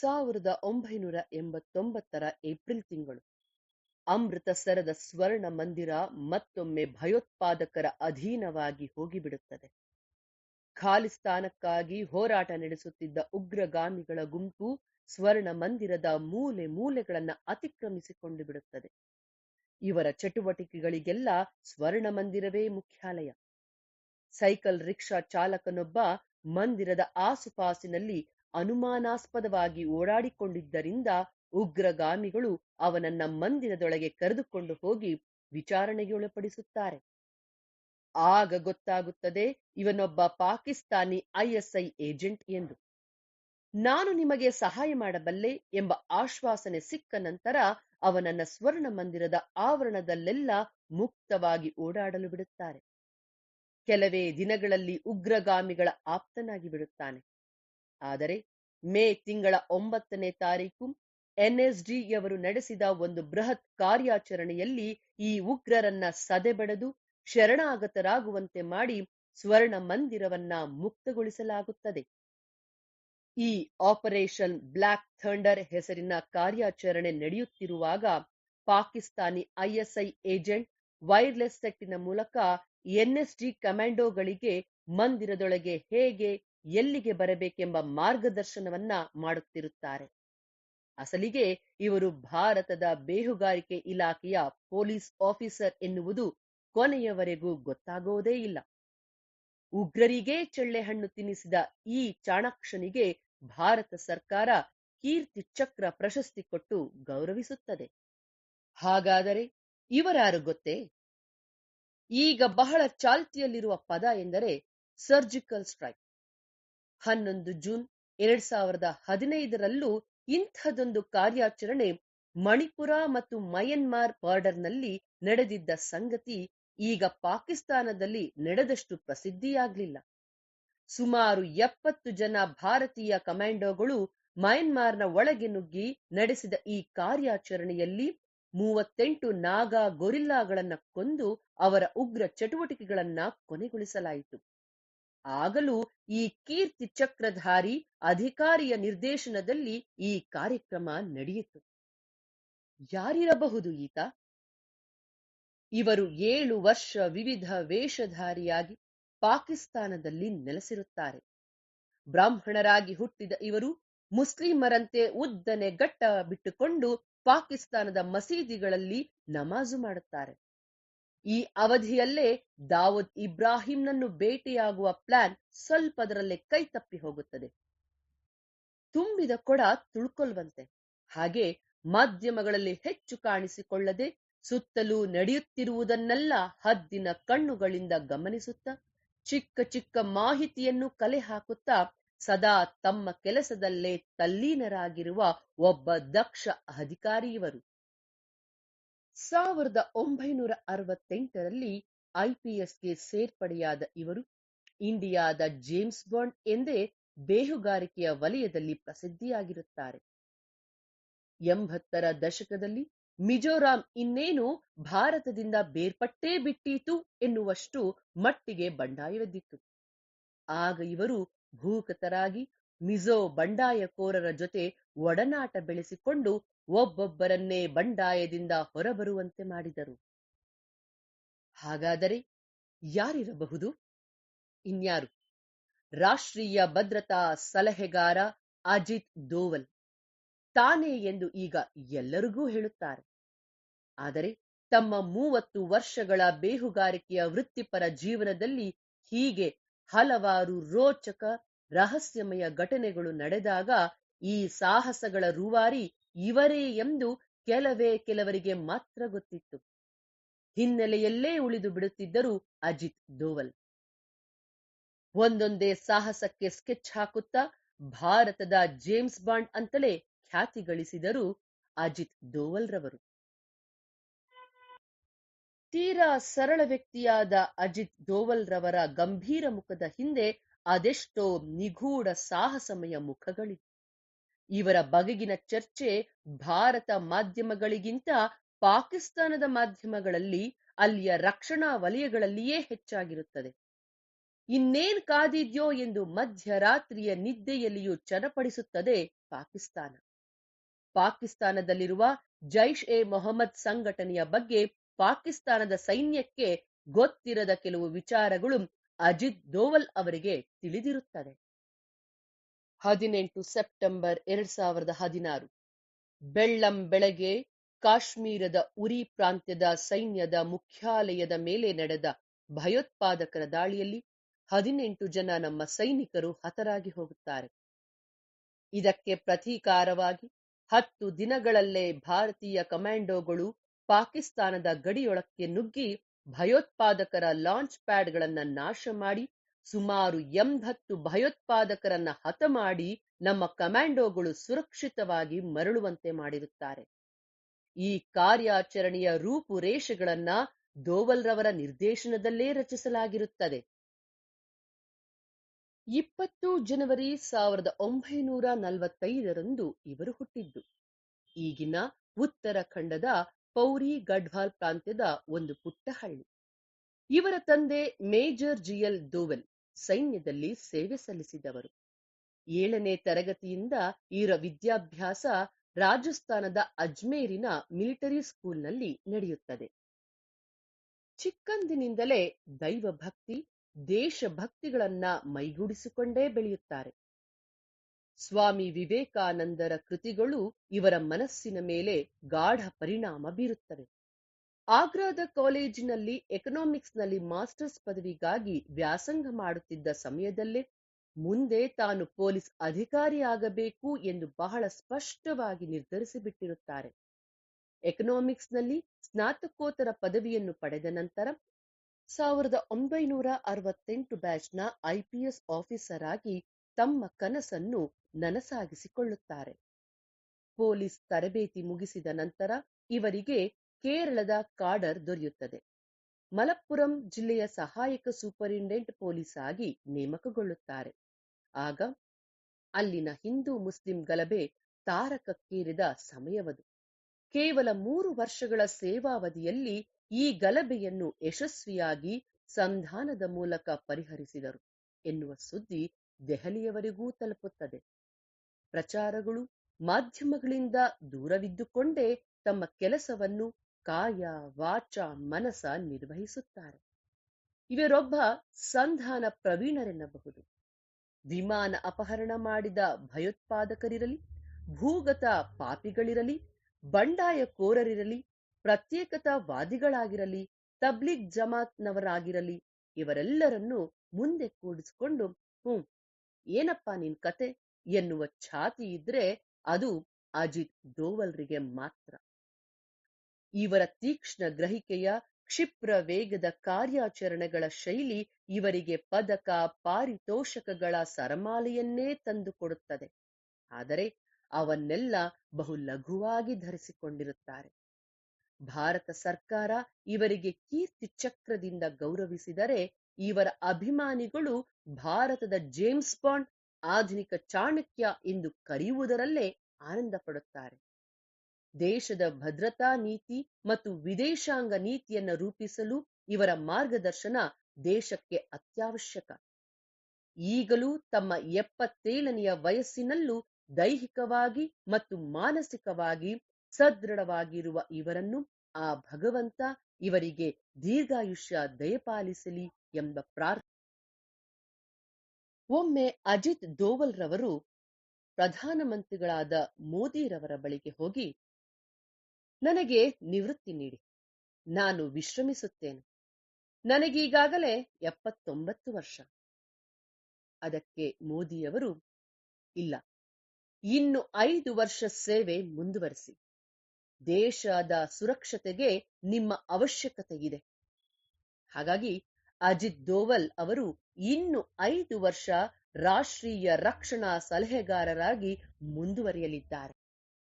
ಸಾವಿರದ ಒಂಬೈನೂರ ಎಂಬತ್ತೊಂಬತ್ತರ ಏಪ್ರಿಲ್ ತಿಂಗಳು. ಅಮೃತಸರದ ಸ್ವರ್ಣ ಮಂದಿರ ಮತ್ತೊಮ್ಮೆ ಭಯೋತ್ಪಾದಕರ ಅಧೀನವಾಗಿ ಹೋಗಿಬಿಡುತ್ತದೆ. ಖಾಲಿಸ್ತಾನಕ್ಕಾಗಿ ಹೋರಾಟ ನಡೆಸುತ್ತಿದ್ದ ಉಗ್ರಗಾಮಿಗಳ ಗುಂಪು ಸ್ವರ್ಣ ಮಂದಿರದ ಮೂಲೆ ಮೂಲೆಗಳನ್ನು ಅತಿಕ್ರಮಿಸಿಕೊಂಡು ಬಿಡುತ್ತದೆ ಇವರ ಚಟುವಟಿಕೆಗಳಿಗೆಲ್ಲ ಸ್ವರ್ಣ ಮಂದಿರವೇ ಮುಖ್ಯಾಲಯ. ಸೈಕಲ್ ರಿಕ್ಷಾ ಚಾಲಕನೊಬ್ಬ ಮಂದಿರದ ಆಸುಪಾಸಿನಲ್ಲಿ ಅನುಮಾನಾಸ್ಪದವಾಗಿ ಓಡಾಡಿಕೊಂಡಿದ್ದರಿಂದ ಉಗ್ರಗಾಮಿಗಳು ಅವನನ್ನ ಮಂದಿರದೊಳಗೆ ಕರೆದುಕೊಂಡು ಹೋಗಿ ವಿಚಾರಣೆಗೆ ಒಳಪಡಿಸುತ್ತಾರೆ. ಆಗ ಗೊತ್ತಾಗುತ್ತದೆ ಇವನೊಬ್ಬ ಪಾಕಿಸ್ತಾನಿ ಐಎಸ್ಐ ಏಜೆಂಟ್ ಎಂದು. ನಾನು ನಿಮಗೆ ಸಹಾಯ ಮಾಡಬಲ್ಲೆ ಎಂಬ ಆಶ್ವಾಸನೆ ಸಿಕ್ಕ ನಂತರ ಅವನನ್ನ ಸ್ವರ್ಣ ಮಂದಿರದ ಆವರಣದಲ್ಲೆಲ್ಲ ಮುಕ್ತವಾಗಿ ಓಡಾಡಲು ಬಿಡುತ್ತಾರೆ. ಕೆಲವೇ ದಿನಗಳಲ್ಲಿ ಉಗ್ರಗಾಮಿಗಳ ಆಪ್ತನಾಗಿ ಬಿಡುತ್ತಾನೆ. ಆದರೆ ಮೇ ತಿಂಗಳ ಒಂಬತ್ತನೇ ತಾರೀಕು ಎನ್ಎಸ್ಡಿಯವರು ನಡೆಸಿದ ಒಂದು ಬೃಹತ್ ಕಾರ್ಯಾಚರಣೆಯಲ್ಲಿ ಈ ಉಗ್ರರನ್ನ ಸದೆಬಡೆದು ಶರಣಾಗತರಾಗುವಂತೆ ಮಾಡಿ ಸ್ವರ್ಣ ಮಂದಿರವನ್ನ ಮುಕ್ತಗೊಳಿಸಲಾಗುತ್ತದೆ. ಈ ಆಪರೇಷನ್ ಬ್ಲಾಕ್ ಥಂಡರ್ ಹೆಸರಿನ ಕಾರ್ಯಾಚರಣೆ ನಡೆಯುತ್ತಿರುವಾಗ ಪಾಕಿಸ್ತಾನಿ ಐಎಸ್ಐ ಏಜೆಂಟ್ ವೈರ್ಲೆಸ್ ಸೆಟ್ಟಿನ ಮೂಲಕ ಎನ್ಎಸ್ಡಿ ಕಮಾಂಡೋಗಳಿಗೆ ಮಂದಿರದೊಳಗೆ ಹೇಗೆ ಎಲ್ಲಿಗೆ ಬರಬೇಕೆಂಬ ಮಾರ್ಗದರ್ಶನವನ್ನ ಮಾಡುತ್ತಿರುತ್ತಾರೆ. ಅಸಲಿಗೆ ಇವರು ಭಾರತದ ಬೇಹುಗಾರಿಕೆ ಇಲಾಖೆಯ ಪೊಲೀಸ್ ಆಫೀಸರ್ ಎನ್ನುವುದು ಕೊನೆಯವರೆಗೂ ಗೊತ್ತಾಗೋದೇ ಇಲ್ಲ. ಉಗ್ರರಿಗೇ ಚೆಳ್ಳೆಹಣ್ಣು ತಿನ್ನಿಸಿದ ಈ ಚಾಣಾಕ್ಷನಿಗೆ ಭಾರತ ಸರ್ಕಾರ ಕೀರ್ತಿ ಚಕ್ರ ಪ್ರಶಸ್ತಿ ಕೊಟ್ಟು ಗೌರವಿಸುತ್ತದೆ. ಹಾಗಾದರೆ ಇವರಾರು ಗೊತ್ತೇ? ಈಗ ಬಹಳ ಚಾಲ್ತಿಯಲ್ಲಿರುವ ಪದ ಎಂದರೆ ಸರ್ಜಿಕಲ್ ಸ್ಟ್ರೈಕ್. ಹನ್ನೊಂದು ಜೂನ್ ಎರಡ್ ಸಾವಿರದ ಹದಿನೈದರಲ್ಲೂ ಇಂಥದೊಂದು ಕಾರ್ಯಾಚರಣೆ ಮಣಿಪುರ ಮತ್ತು ಮಯನ್ಮಾರ್ ಬಾರ್ಡರ್ನಲ್ಲಿ ನಡೆದಿದ್ದ ಸಂಗತಿ ಈಗ ಪಾಕಿಸ್ತಾನದಲ್ಲಿ ನಡೆದಷ್ಟು ಪ್ರಸಿದ್ಧಿಯಾಗಲಿಲ್ಲ. ಸುಮಾರು ಎಪ್ಪತ್ತು ಜನ ಭಾರತೀಯ ಕಮಾಂಡೋಗಳು ಮಯನ್ಮಾರ್ನ ಒಳಗೆ ನುಗ್ಗಿ ನಡೆಸಿದ ಈ ಕಾರ್ಯಾಚರಣೆಯಲ್ಲಿ ಮೂವತ್ತೆಂಟು ನಾಗಾ ಗೊರಿಲ್ಲಾಗಳನ್ನ ಕೊಂದು ಅವರ ಉಗ್ರ ಚಟುವಟಿಕೆಗಳನ್ನ ಕೊನೆಗೊಳಿಸಲಾಯಿತು. ಆಗಲೂ ಈ ಕೀರ್ತಿ ಚಕ್ರಧಾರಿ ಅಧಿಕಾರಿಯ ನಿರ್ದೇಶನದಲ್ಲಿ ಈ ಕಾರ್ಯಕ್ರಮ ನಡೆಯಿತು. ಯಾರಿರಬಹುದು ಈತ? ಇವರು ಏಳು ವರ್ಷ ವಿವಿಧ ವೇಷಧಾರಿಯಾಗಿ ಪಾಕಿಸ್ತಾನದಲ್ಲಿ ನೆಲೆಸಿರುತ್ತಾರೆ. ಬ್ರಾಹ್ಮಣರಾಗಿ ಹುಟ್ಟಿದ ಇವರು ಮುಸ್ಲಿಮರಂತೆ ಉದ್ದನೆ ಗಟ್ಟ ಬಿಟ್ಟುಕೊಂಡು ಪಾಕಿಸ್ತಾನದ ಮಸೀದಿಗಳಲ್ಲಿ ನಮಾಜು ಮಾಡುತ್ತಾರೆ. ಈ ಅವಧಿಯಲ್ಲೇ ದಾವೂದ್ ಇಬ್ರಾಹಿಂನನ್ನು ಭೇಟಿಯಾಗುವ ಪ್ಲಾನ್ ಸ್ವಲ್ಪದರಲ್ಲೇ ಕೈ ತಪ್ಪಿ ಹೋಗುತ್ತದೆ. ತುಂಬಿದ ಕೊಡ ತುಳ್ಕೊಲ್ವಂತೆ. ಹಾಗೆ ಮಾಧ್ಯಮಗಳಲ್ಲಿ ಹೆಚ್ಚು ಕಾಣಿಸಿಕೊಳ್ಳದೆ ಸುತ್ತಲೂ ನಡೆಯುತ್ತಿರುವುದನ್ನೆಲ್ಲ ಹದ್ದಿನ ಕಣ್ಣುಗಳಿಂದ ಗಮನಿಸುತ್ತಾ, ಚಿಕ್ಕ ಚಿಕ್ಕ ಮಾಹಿತಿಯನ್ನು ಕಲೆ ಹಾಕುತ್ತಾ, ಸದಾ ತಮ್ಮ ಕೆಲಸದಲ್ಲೇ ತಲ್ಲೀನರಾಗಿರುವ ಒಬ್ಬ ದಕ್ಷ ಅಧಿಕಾರಿ ಇವರು ಸಾವಿರದ ಒಂಬೈನೂರ ಅರವತ್ತೆಂಟರಲ್ಲಿ ಐಪಿಎಸ್ಗೆ ಸೇರ್ಪಡೆಯಾದ ಇವರು ಇಂಡಿಯಾದ ಜೇಮ್ಸ್ ಬಾಂಡ್ ಎಂದೇ ಬೇಹುಗಾರಿಕೆಯ ವಲಯದಲ್ಲಿ ಪ್ರಸಿದ್ಧಿಯಾಗಿರುತ್ತಾರೆ. ಎಂಬತ್ತರ ದಶಕದಲ್ಲಿ ಮಿಜೋರಾಂ ಇನ್ನೇನು ಭಾರತದಿಂದ ಬೇರ್ಪಟ್ಟೇ ಬಿಟ್ಟೀತು ಎನ್ನುವಷ್ಟು ಮಟ್ಟಿಗೆ ಬಂಡಾಯವೆದ್ದಿತ್ತು. ಆಗ ಇವರು ಭೂಗತರಾಗಿ ಮಿಜೋ ಬಂಡಾಯಕೋರರ ಜೊತೆ ಒಡನಾಟ ಬೆಳೆಸಿಕೊಂಡು ಒಬ್ಬೊಬ್ಬರನ್ನೇ ಬಂಡಾಯದಿಂದ ಹೊರಬರುವಂತೆ ಮಾಡಿದರು. ಹಾಗಾದರೆ ಯಾರಿರಬಹುದು? ಇನ್ಯಾರು? ರಾಷ್ಟ್ರೀಯ ಭದ್ರತಾ ಸಲಹೆಗಾರ ಅಜಿತ್ ದೋವಲ್. ತಾನೇ ಎಂದು ಈಗ ಎಲ್ಲರಿಗೂ ಹೇಳುತ್ತಾರೆ. ಆದರೆ ತಮ್ಮ ಮೂವತ್ತು ವರ್ಷಗಳ ಬೇಹುಗಾರಿಕೆಯ ವೃತ್ತಿಪರ ಜೀವನದಲ್ಲಿ ಹೀಗೆ ಹಲವಾರು ರೋಚಕ ರಹಸ್ಯಮಯ ಘಟನೆಗಳು ನಡೆದಾಗ ಈ ಸಾಹಸಗಳ ರೂವಾರಿ ಇವರೇ ಎಂದು ಕೆಲವೇ ಕೆಲವರಿಗೆ ಮಾತ್ರ ಗೊತ್ತಿತ್ತು. ಹಿನ್ನೆಲೆಯಲ್ಲೇ ಉಳಿದು ಬಿಡುತ್ತಿದ್ದರು ಅಜಿತ್ ದೋವಲ್. ಒಂದೊಂದೇ ಸಾಹಸಕ್ಕೆ ಸ್ಕೆಚ್ ಹಾಕುತ್ತಾ ಭಾರತದ ಜೇಮ್ಸ್ ಬಾಂಡ್ ಅಂತಲೇ ಖ್ಯಾತಿ ಗಳಿಸಿದರು ಅಜಿತ್ ದೋವಲ್ ರವರು ತೀರಾ ಸರಳ ವ್ಯಕ್ತಿಯಾದ ಅಜಿತ್ ದೋವಲ್ ರವರ ಗಂಭೀರ ಮುಖದ ಹಿಂದೆ ಅದೆಷ್ಟೋ ನಿಗೂಢ ಸಾಹಸಮಯ ಮುಖಗಳಿವೆ ಇವರ ಬಗೆಗಿನ ಚರ್ಚೆ ಭಾರತ ಮಾಧ್ಯಮಗಳಿಗಿಂತ ಪಾಕಿಸ್ತಾನದ ಮಾಧ್ಯಮಗಳಲ್ಲಿ ಅಲ್ಲಿಯ ರಕ್ಷಣಾ ವಲಯಗಳಲ್ಲಿಯೇ ಹೆಚ್ಚಾಗಿರುತ್ತದೆ. ಇನ್ನೇನ್ ಕಾದಿದ್ಯೋ ಎಂದು ಮಧ್ಯರಾತ್ರಿಯ ನಿದ್ದೆಯಲ್ಲಿಯೂ ಚಡಪಡಿಸುತ್ತದೆ ಪಾಕಿಸ್ತಾನ. ಪಾಕಿಸ್ತಾನದಲ್ಲಿರುವ ಜೈಷ್ ಎ ಮೊಹಮ್ಮದ್ ಸಂಘಟನೆಯ ಬಗ್ಗೆ ಪಾಕಿಸ್ತಾನದ ಸೈನ್ಯಕ್ಕೆ ಗೊತ್ತಿರದ ಕೆಲವು ವಿಚಾರಗಳು ಅಜಿತ್ ದೋವಲ್ ಅವರಿಗೆ ತಿಳಿದಿರುತ್ತದೆ. ಹದಿನೆಂಟು ಸೆಪ್ಟೆಂಬರ್ ಎರಡ್ ಸಾವಿರದ ಹದಿನಾರು, ಬೆಳ್ಳಂ ಬೆಳಗ್ಗೆ ಕಾಶ್ಮೀರದ ಉರಿ ಪ್ರಾಂತ್ಯದ ಸೈನ್ಯದ ಮುಖ್ಯಾಲಯದ ಮೇಲೆ ನಡೆದ ಭಯೋತ್ಪಾದಕರ ದಾಳಿಯಲ್ಲಿ ಹದಿನೆಂಟು ಜನ ನಮ್ಮ ಸೈನಿಕರು ಹತರಾಗಿ ಹೋಗುತ್ತಾರೆ. ಇದಕ್ಕೆ ಪ್ರತೀಕಾರವಾಗಿ ಹತ್ತು ದಿನಗಳಲ್ಲೇ ಭಾರತೀಯ ಕಮಾಂಡೋಗಳು ಪಾಕಿಸ್ತಾನದ ಗಡಿಯೊಳಕ್ಕೆ ನುಗ್ಗಿ ಭಯೋತ್ಪಾದಕರ ಲಾಂಚ್ ಪ್ಯಾಡ್ಗಳನ್ನ ನಾಶ ಮಾಡಿ, ಸುಮಾರು ಎಂಬತ್ತು ಭಯೋತ್ಪಾದಕರನ್ನ ಹತ ಮಾಡಿ ನಮ್ಮ ಕಮಾಂಡೋಗಳು ಸುರಕ್ಷಿತವಾಗಿ ಮರಳುವಂತೆ ಮಾಡಿರುತ್ತಾರೆ. ಈ ಕಾರ್ಯಾಚರಣೆಯ ರೂಪುರೇಷೆಗಳನ್ನ ದೋವಲ್ರವರ ನಿರ್ದೇಶನದಲ್ಲೇ ರಚಿಸಲಾಗಿರುತ್ತದೆ. ಇಪ್ಪತ್ತು ಜನವರಿ ಸಾವಿರದ ಒಂಬೈನೂರ ನಲವತ್ತೈದರಂದು ಇವರು ಹುಟ್ಟಿದ್ದು. ಈಗಿನ ಉತ್ತರಾಖಂಡದ ಪೌರಿ ಗಢ್ವಾಲ್ ಪ್ರಾಂತ್ಯದ ಒಂದು ಪುಟ್ಟ ಹಳ್ಳಿ ಇವರ ತಂದೆ ಮೇಜರ್ ಜಿಎಲ್ ದೋವೆಲ್ ಸೈನ್ಯದಲ್ಲಿ ಸೇವೆ ಸಲ್ಲಿಸಿದವರು. ಏಳನೇ ತರಗತಿಯಿಂದ ಇವರ ವಿದ್ಯಾಭ್ಯಾಸ ರಾಜಸ್ಥಾನದ ಅಜ್ಮೇರಿನ ಮಿಲಿಟರಿ ಸ್ಕೂಲ್ನಲ್ಲಿ ನಡೆಯುತ್ತದೆ. ಚಿಕ್ಕಂದಿನಿಂದಲೇ ದೈವಭಕ್ತಿ, ದೇಶಭಕ್ತಿಗಳನ್ನ ಮೈಗೂಡಿಸಿಕೊಂಡೇ ಬೆಳೆಯುತ್ತಾರೆ. ಸ್ವಾಮಿ ವಿವೇಕಾನಂದರ ಕೃತಿಗಳು ಇವರ ಮನಸ್ಸಿನ ಮೇಲೆ ಗಾಢ ಪರಿಣಾಮ ಬೀರುತ್ತವೆ. ಆಗ್ರಾದ ಕಾಲೇಜಿನಲ್ಲಿ ಎಕನಾಮಿಕ್ಸ್ನಲ್ಲಿ ಮಾಸ್ಟರ್ಸ್ ಪದವಿಗಾಗಿ ವ್ಯಾಸಂಗ ಮಾಡುತ್ತಿದ್ದ ಸಮಯದಲ್ಲೇ ಮುಂದೆ ತಾನು ಪೊಲೀಸ್ ಅಧಿಕಾರಿಯಾಗಬೇಕು ಎಂದು ಬಹಳ ಸ್ಪಷ್ಟವಾಗಿ ನಿರ್ಧರಿಸಿಬಿಟ್ಟಿರುತ್ತಾರೆ. ಎಕನಾಮಿಕ್ಸ್ನಲ್ಲಿ ಸ್ನಾತಕೋತ್ತರ ಪದವಿಯನ್ನು ಪಡೆದ ನಂತರ ಸಾವಿರದ ಒಂಬೈನೂರ ಅರವತ್ತೆಂಟು ಬ್ಯಾಚ್ನ ಐಪಿಎಸ್ ಆಫೀಸರ್ ಆಗಿ ತಮ್ಮ ಕನಸನ್ನು ನನಸಾಗಿಸಿಕೊಳ್ಳುತ್ತಾರೆ. ಪೊಲೀಸ್ ತರಬೇತಿ ಮುಗಿಸಿದ ನಂತರ ಇವರಿಗೆ ಕೇರಳದ ಕಾಡರ್ ದೊರೆಯುತ್ತದೆ. ಮಲಪ್ಪುರಂ ಜಿಲ್ಲೆಯ ಸಹಾಯಕ ಸೂಪರಿಂಟೆಂಡೆಂಟ್ ಪೊಲೀಸ್ ಆಗಿ ನೇಮಕಗೊಳ್ಳುತ್ತಾರೆ. ಆಗ ಅಲ್ಲಿನ ಹಿಂದೂ ಮುಸ್ಲಿಂ ಗಲಭೆ ತಾರಕಕ್ಕೇರಿದ ಸಮಯವದು. ಕೇವಲ ಮೂರು ವರ್ಷಗಳ ಸೇವಾವಧಿಯಲ್ಲಿ ಈ ಗಲಭೆಯನ್ನು ಯಶಸ್ವಿಯಾಗಿ ಸಂಧಾನದ ಮೂಲಕ ಪರಿಹರಿಸಿದರು ಎನ್ನುವ ಸುದ್ದಿ ದೆಹಲಿಯವರೆಗೂ ತಲುಪುತ್ತದೆ. ಪ್ರಚಾರಗಳು ಮಾಧ್ಯಮಗಳಿಂದ ದೂರವಿದ್ದುಕೊಂಡೇ ತಮ್ಮ ಕೆಲಸವನ್ನು ಕಾಯ, ವಾಚ, ಮನಸ ನಿರ್ವಹಿಸುತ್ತಾರೆ. ಇವರೊಬ್ಬ ಸಂಧಾನ ಪ್ರವೀಣರೆನ್ನಬಹುದು. ವಿಮಾನ ಅಪಹರಣ ಮಾಡಿದ ಭಯೋತ್ಪಾದಕರಿರಲಿ, ಭೂಗತ ಪಾಪಿಗಳಿರಲಿ ಬಂಡಾಯ ಬಂಡಾಯಕೋರರಿರಲಿ, ಪ್ರತ್ಯೇಕತಾವಾದಿಗಳಾಗಿರಲಿ, ತಬ್ಲಿಗ್ ಜಮಾತ್ನವರಾಗಿರಲಿ, ಇವರೆಲ್ಲರನ್ನೂ ಮುಂದೆ ಕೂಡಿಸಿಕೊಂಡು, ಹ್ಮ್, ಏನಪ್ಪಾ ನಿನ್ ಕತೆ? ಎನ್ನುವ ಛಾತಿ ಇದ್ರೆ ಅದು ಅಜಿತ್ ದೋವಲ್ರಿಗೆ ಮಾತ್ರ. ಇವರ ತೀಕ್ಷ್ಣ ಗ್ರಹಿಕೆಯ ಕ್ಷಿಪ್ರ ವೇಗದ ಕಾರ್ಯಾಚರಣೆಗಳ ಶೈಲಿ ಇವರಿಗೆ ಪದಕ, ಪಾರಿತೋಷಕಗಳ ಸರಮಾಲೆಯನ್ನೇ ತಂದುಕೊಡುತ್ತದೆ. ಆದರೆ ಅವನ್ನೆಲ್ಲ ಬಹು ಲಘುವಾಗಿ ಧರಿಸಿಕೊಂಡಿರುತ್ತಾರೆ. ಭಾರತ ಸರ್ಕಾರ ಇವರಿಗೆ ಕೀರ್ತಿ ಚಕ್ರದಿಂದ ಗೌರವಿಸಿದರೆ ಇವರ ಅಭಿಮಾನಿಗಳು ಭಾರತದ ಜೇಮ್ಸ್ ಬಾಂಡ್ ಆಧುನಿಕ ಚಾಣಕ್ಯ ಎಂದು ಕರೆಯುವುದರಲ್ಲೇ ಆನಂದ ಪಡುತ್ತಾರೆ ದೇಶದ ಭದ್ರತಾ ನೀತಿ ಮತ್ತು ವಿದೇಶಾಂಗ ನೀತಿಯನ್ನು ರೂಪಿಸಲು ಇವರ ಮಾರ್ಗದರ್ಶನ ದೇಶಕ್ಕೆ ಅತ್ಯವಶ್ಯಕ. ಈಗಲೂ ತಮ್ಮ ಎಪ್ಪತ್ತೇಳನೆಯ ವಯಸ್ಸಿನಲ್ಲೂ ದೈಹಿಕವಾಗಿ ಮತ್ತು ಮಾನಸಿಕವಾಗಿ ಸದೃಢವಾಗಿರುವ ಇವರನ್ನು ಆ ಭಗವಂತ ಇವರಿಗೆ ದೀರ್ಘಾಯುಷ್ಯ ದಯಪಾಲಿಸಲಿ ಎಂಬ ಪ್ರಾರ್ಥನೆ ಒಮ್ಮೆ ಅಜಿತ್ ದೋವಲ್ ರವರು ಪ್ರಧಾನಮಂತ್ರಿಗಳಾದ ಮೋದಿರವರ ಬಳಿಗೆ ಹೋಗಿ, ನನಗೆ ನಿವೃತ್ತಿ ನೀಡಿ, ನಾನು ವಿಶ್ರಮಿಸುತ್ತೇನೆ. ನನಗೀಗಾಗಲೇ ಎಪ್ಪತ್ತೊಂಬತ್ತು ವರ್ಷ. ಅದಕ್ಕೆ ಮೋದಿಯವರು, ಇಲ್ಲ, ಇನ್ನು ಐದು ವರ್ಷ ಸೇವೆ ಮುಂದುವರಿಸಿ, ದೇಶದ ಸುರಕ್ಷತೆಗೆ ನಿಮ್ಮ ಅವಶ್ಯಕತೆ ಇದೆ ಹಾಗಾಗಿ ಅಜಿತ್ ದೋವಲ್ ಅವರು ಇನ್ನು ಐದು ವರ್ಷ ರಾಷ್ಟ್ರೀಯ ರಕ್ಷಣಾ ಸಲಹೆಗಾರರಾಗಿ ಮುಂದುವರಿಯಲಿದ್ದಾರೆ.